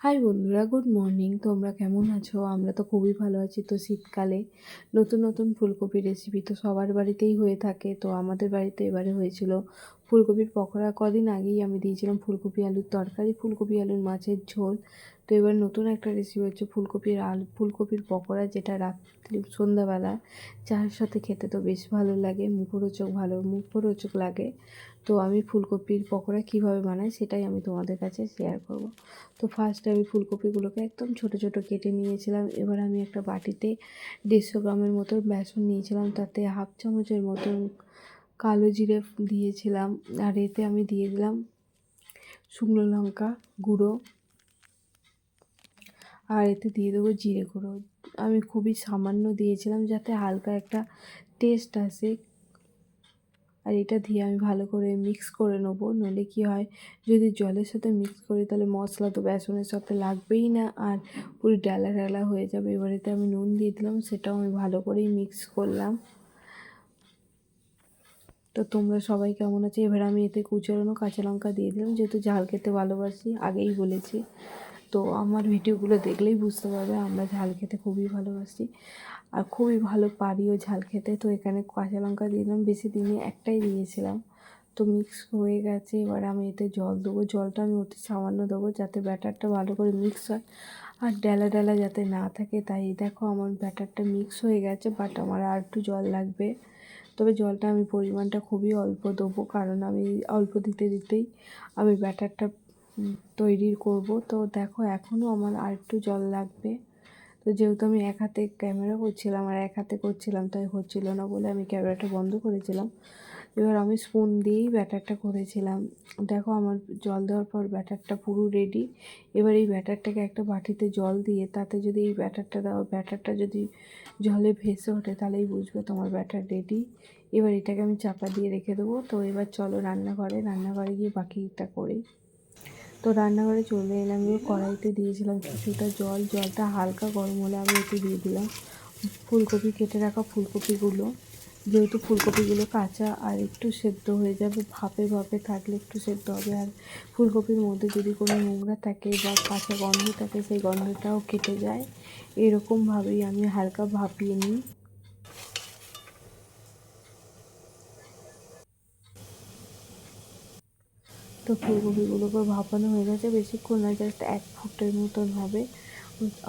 High বন্ধুরা, good morning. তোমরা কেমন আছো? আমরা তো খুবই ভালো আছি। তো শীতকালে নতুন নতুন ফুলকপি রেসিপি তো সবার বাড়িতেই হয়ে থাকে। তো আমাদের বাড়িতে এবারে হয়েছিল ফুলকপির পকোড়া কদিন আগেই আমি দিয়েছিলাম ফুলকপি আলুর তরকারি, ফুলকপি আলুর মাছের ঝোল। তো এবার নতুন একটা রেসিপি হচ্ছে ফুলকপির আলু, ফুলকপির পকোড়া যেটা রাত্রি সন্ধ্যাবেলা। চায়ের সাথে খেতে তো বেশ ভালো লাগে, মুখরোচক ভালো, মুখরোচক লাগে। তো আমি ফুলকপির পকোড়া কীভাবে বানাই সেটাই আমি তোমাদের কাছে শেয়ার করব। তো ফার্স্টে আমি ফুলকপিগুলোকে একদম ছোট ছোট কেটে নিয়েছিলাম। এবার আমি একটা বাটিতে দেড়শো গ্রামের মতো বেসন নিয়েছিলাম। তাতে হাফ চামচের মতন কালো জিরে দিয়েছিলাম, আর এতে আমি দিয়ে দিলাম শুকনো লঙ্কা গুঁড়ো। আর এতে দিয়ে দেবো জিরে গুঁড়ো। আমি খুবই সামান্য দিয়েছিলাম যাতে হালকা একটা টেস্ট আসে। আর এটা দিয়ে আমি ভালো করে মিক্স করে নেব, নইলে কী হয়, যদি জলের সাথে মিক্স করি তাহলে মশলা তো বেসনের সাথে লাগবেই না, আর পুরো ডালা ডালা হয়ে যাবে। এবারেতে আমি নুন দিয়ে দিলাম, সেটাও আমি ভালো করেই মিক্স করলাম। তো তোমরা সবাই কেমন আছে? এবার আমি এতে কুচোরানো কাঁচা লঙ্কা দিয়ে দিলাম, যেহেতু ঝাল খেতে ভালোবাসি, আগেই বলেছি। তো আমার ভিডিওগুলো দেখলেই বুঝতে পারবে, আমরা ঝাল খেতে খুবই ভালোবাসি। আর খুবই ভালো পারিও ঝাল খেতে। তো এখানে কাঁচা লঙ্কা দিলাম, বেশি দিনে একটাই দিয়েছিলাম। তো মিক্স হয়ে গেছে, এবার আমি এতে জল দেবো। জলটা আমি অতি সামান্য দেবো, যাতে ব্যাটারটা ভালো করে মিক্স হয়। আর ডালা ডালা যাতে না থাকে, তাই দেখো আমার ব্যাটারটা মিক্স হয়ে গেছে বাট আমার আর একটু জল লাগবে। তবে জলটা আমি পরিমাণটা খুবই অল্প দেবো, কারণ আমি অল্প দিতে দিতেই আমি ব্যাটারটা তৈরি করব। তো দেখো এখনও আমার আর একটু জল লাগবে। তো যেহেতু আমি এক হাতে ক্যামেরা করছিলাম আর এক হাতে করছিলাম, তাই হচ্ছিল না বলে আমি ক্যামেরাটা বন্ধ করেছিলাম। এবার আমি স্পুন দিয়েই ব্যাটারটা করেছিলাম। দেখো আমার জল দেওয়ার পর ব্যাটারটা পুরো রেডি এবার এই ব্যাটারটাকে একটা বাটিতে জল দিয়ে তাতে যদি এই ব্যাটারটা দাও ব্যাটারটা যদি জলে ভেসে ওঠে তাহলেই বুঝবে তোমার ব্যাটার রেডি এবার এটাকে আমি চাপা দিয়ে রেখে দেবো। তো এবার চলো রান্নাঘরে রান্নাঘরে গিয়ে বাকিটা করি। তো রান্নাঘরে চলে এলাম, এবার কড়াইতে দিয়েছিলাম কিছুটা জল। জলটা হালকা গরম হলে আমি একটু দিয়ে দিলাম। ফুলকপি, কেটে রাখা ফুলকপিগুলো। যেহেতু ফুলকপিগুলো কাঁচা আর একটু সেদ্ধ হয়ে যাবে, ভাপে ভাপে থাকলে একটু সেদ্ধ হবে। আর ফুলকপির মধ্যে যদি কোনো নোংরা থাকে বা কাঁচা গন্ধ থাকে, সেই গন্ধটাও কেটে যায়। এরকমভাবেই আমি হালকা ভাপিয়ে নিই। তো ফুলকপিগুলোকে ভাপানো হয়ে গেছে। বেশিক্ষণ না জাস্ট এক ফুটের মতন হবে।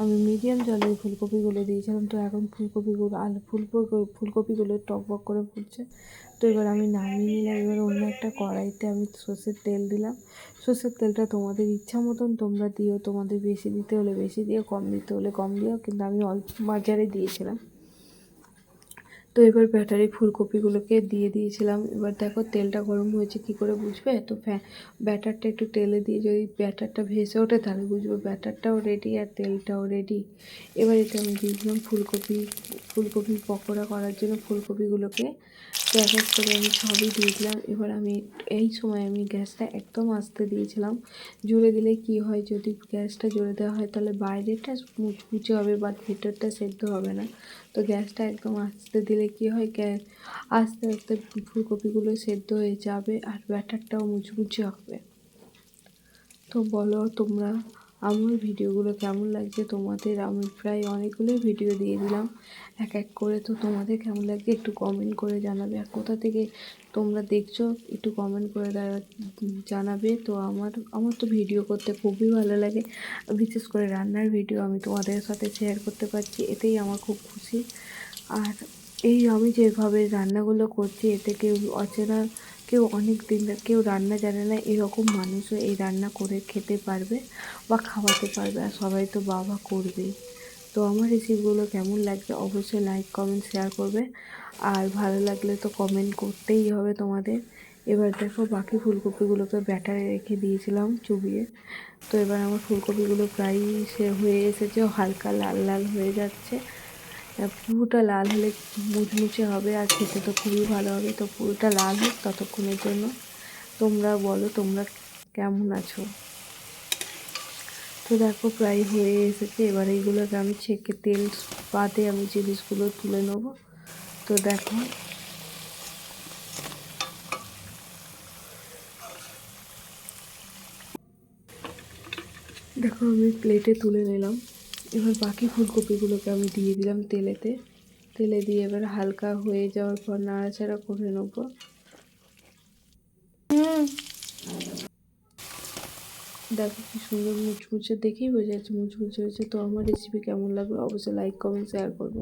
আমি মিডিয়াম জলে ফুলকপিগুলো দিয়েছিলাম, তো এখন ফুলকপিগুলো আলু ফুলকপি ফুলকপিগুলো টক টকবক করে ফুটছে তো এবার আমি নামিয়ে নিলাম, এবার অন্য একটা কড়াইতে আমি সর্ষের তেল দিলাম। সর্ষের তেলটা তোমাদের ইচ্ছা মতন তোমরা দিও, তোমাদের বেশি দিতে হলে বেশি দিও, কম দিতে হলে কম দিও, কিন্তু আমি অল্প মাঝারে দিয়েছিলাম। তো এবার ব্যাটারি ফুলকপিগুলোকে দিয়ে দিয়েছিলাম। এবার দেখো তেলটা গরম হয়েছে, কি করে বুঝবে? তো ব্যাটারটা একটু তেলে দিয়ে যদি ব্যাটারটা ভেসে ওঠে তাহলে বুঝব ব্যাটারটাও রেডি আর তেলটাও রেডি এবার এটা আমি দিয়ে দিলাম ফুলকপি ফুলকপি পকোড়া করার জন্য ফুলকপিগুলোকে এক করে আমি সবই দিয়ে দিলাম। এবার আমি এই সময় আমি গ্যাসটা একদম আস্তে দিয়েছিলাম। জোরে দিলে কি হয়? যদি গ্যাসটা জোরে দেওয়া হয় তাহলে বাইরেটা মুচমুচে হবে বাট ভেতরটা সেদ্ধ হবে না। তো গ্যাসটা একদম আস্তে দিলে কি হয়? গ্যাস আস্তে আস্তে ফুলকপিগুলো সেদ্ধ হয়ে যাবে আর ব্যাটারটাও মুচমুচে হবে। তো বলো তোমরা আমার ভিডিওগুলো কেমন লাগছে তোমাদের? আমি প্রায় অনেকগুলোই ভিডিও দিয়ে দিলাম। এক এক করে তো তোমাদের কেমন লাগছে একটু কমেন্ট করে জানাবে। আর কোথা থেকে তোমরা দেখছ একটু কমেন্ট করে জানাবে। তো আমার আমার তো ভিডিও করতে খুবই ভালো লাগে। বিশেষ করে রান্নার ভিডিও আমি তোমাদের সাথে শেয়ার করতে পারছি। এতেই আমার খুব খুশি। আর এই আমি যেভাবে রান্নাগুলো করছি, এতে কেউ অচেনা, কেউ অনেক দিন কেউ রান্না জানে না, এরকম মানুষও এই রান্না করে খেতে পারবে বা খাওয়াতে পারবে, আর সবাই তো বাবা করবেই। তো আমার রেসিপিগুলো কেমন লাগছে অবশ্যই লাইক, কমেন্ট, শেয়ার করবে। আর ভালো লাগলে তো কমেন্ট করতেই হবে তোমাদের। এবার দেখো বাকি ফুলকপিগুলোকে ব্যাটারে রেখে দিয়েছিলাম চুবিয়ে। তো এবার আমার ফুলকপিগুলো প্রায় সে হয়ে এসেছে হালকা লাল লাল হয়ে যাচ্ছে। পুরোটা লাল হলে মুচমুচে হবে আর খেতে তো খুবই ভালো হবে। তো পুরোটা লাল হোক ততক্ষণের জন্য। তোমরা বলো, তোমরা কেমন আছো? তো দেখো, প্রায় হয়ে এসেছে। এবার এইগুলোকে আমি ছেঁকে তেল পাতে আমি জিনিসগুলো তুলে নেব। তো দেখো। দেখো, আমি প্লেটে তুলে নিলাম। এবার বাকি ফুলকপিগুলোকে আমি দিয়ে দিলাম তেলেতে। তেলে দিয়ে এবার হালকা হয়ে যাওয়ার পর নাড়াচাড়া করে নেব। দেখো কি সুন্দর মুচমুচে, দেখেই বোঝা যাচ্ছে মুচমুচে হয়েছে। তো আমার রেসিপি কেমন লাগবে অবশ্যই লাইক কমেন্ট শেয়ার করবে।